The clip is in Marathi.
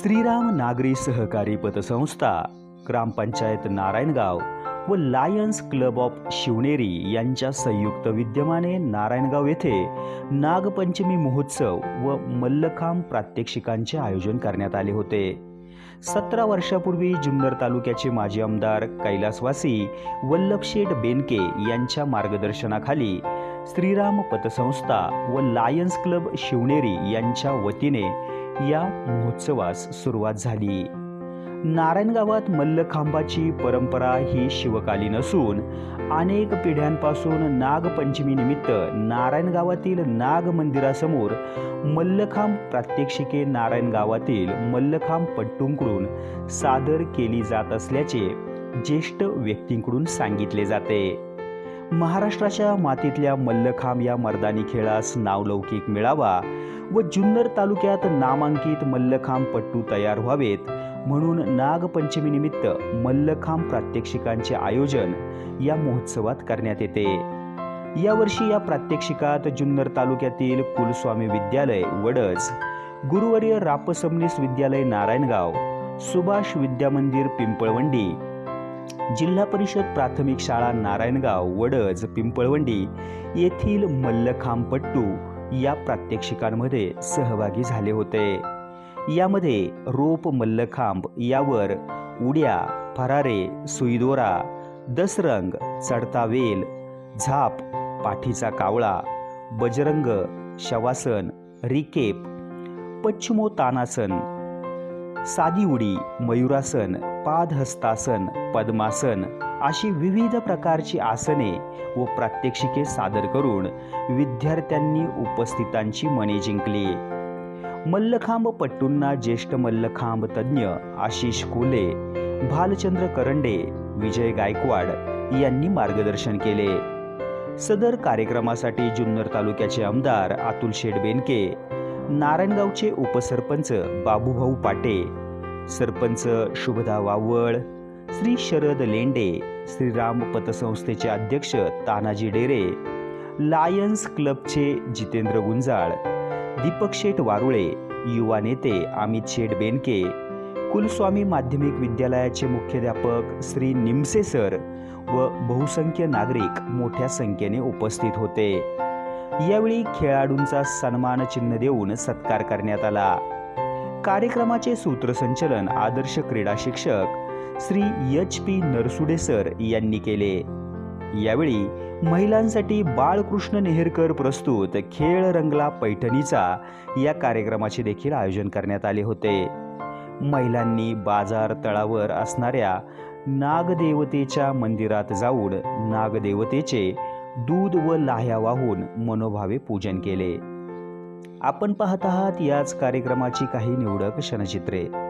श्रीराम नागरी सहकारी पतसंस्था ग्रामपंचायत नारायणगाव व लायन्स क्लब ऑफ शिवनेरी यांच्या संयुक्त विद्यमाने नारायणगाव येथे नागपंचमी महोत्सव व मल्लखांब प्रात्यक्षिकांचे आयोजन करण्यात आले होते. सतरा वर्षापूर्वी जुन्नर तालुक्याचे माजी आमदार कैलासवासी वल्लभशेठ बेनके यांच्या मार्गदर्शनाखाली श्रीराम पतसंस्था व लायन्स क्लब शिवनेरी यांच्या वतीने या महोत्सवास सुरुवात झाली. नारायणगावात मल्लखांबाची परंपरा ही शिवकालीन असून अनेक पिढ्यांपासून नागपंचमीनिमित्त नारायणगावातील नाग मंदिरासमोर मल्लखांब प्रात्यक्षिके नारायणगावातील मल्लखांब पट्टूंकडून सादर केली जात असल्याचे ज्येष्ठ व्यक्तींकडून सांगितले जाते. महाराष्ट्राच्या मातीतल्या मल्लखांब या मर्दानी खेळास नावलौकिक मिळावा व जुन्नर तालुक्यात नामांकित मल्लखांब पट्टू तयार व्हावेत. म्हणून नागपंचमीनिमित्त मल्लखांब प्रात्यक्षिकांचे आयोजन या महोत्सवात करण्यात येते. यावर्षी या प्रात्यक्षिकात जुन्नर तालुक्यातील कुलस्वामी विद्यालय वडज गुरुवर्य रापसमनीस विद्यालय नारायणगाव सुभाष विद्यामंदिर पिंपळवंडी जिल्हा परिषद प्राथमिक शाळा नारायणगाव वडज पिंपळवंडी येथील मल्लखांबपट्टू या प्रात्यक्षिकांमध्ये सहभागी झाले होते. यामध्ये रोप मल्लखांब यावर उड्या फरारे सुईदोरा दसरंग चढता वेल झाप पाठीचा कावळा बजरंग शवासन रिकेप पश्चिमोत्तानासन साधी उडी मयुरासन पादहस्तासन पद्मासन अशी विविध प्रकारची आसने व प्रात्यक्षिके सादर करून विद्यार्थ्यांनी उपस्थितांची मने जिंकली. मल्लखांब पट्टूंना ज्येष्ठ मल्लखांब तज्ज्ञ आशिष कोले भालचंद्र करंडे विजय गायकवाड यांनी मार्गदर्शन केले. सदर कार्यक्रमासाठी जुन्नर तालुक्याचे आमदार अतुल शेठ बेनके नारायणगावचे उपसरपंच बाबूभाऊ पाटे सरपंच शुभदा वावळ श्री शरद लेंडे श्रीराम पतसंस्थेचे अध्यक्ष तानाजी डेरे लायन्स क्लबचे जितेंद्र गुंजाळ दीपक शेठ वारुळे युवा नेते अमित शेठ बेनके कुलस्वामी माध्यमिक विद्यालयाचे मुख्याध्यापक श्री निमसे सर व बहुसंख्य नागरिक मोठ्या संख्येने उपस्थित होते. यावेळी खेळाडूंचा सन्मान चिन्ह देऊन सत्कार करण्यात आला. कार्यक्रमाचे सूत्रसंचलन आदर्श क्रीडा शिक्षक Shri H P Narsude sir यांनी केले. यावेळी महिलांसाठी बाळकृष्ण नेहरकर प्रस्तुत खेळ रंगला पैठणीचा या कार्यक्रमाचे देखील आयोजन करण्यात आले होते. महिलांनी बाजार तळावर असणाऱ्या नागदेवतेच्या मंदिरात जाऊन नागदेवतेचे दूध व लाह्या वाहून मनोभावे पूजन केले. आपण पाहत आहात याच कार्यक्रमाची काही निवडक क्षणचित्रे.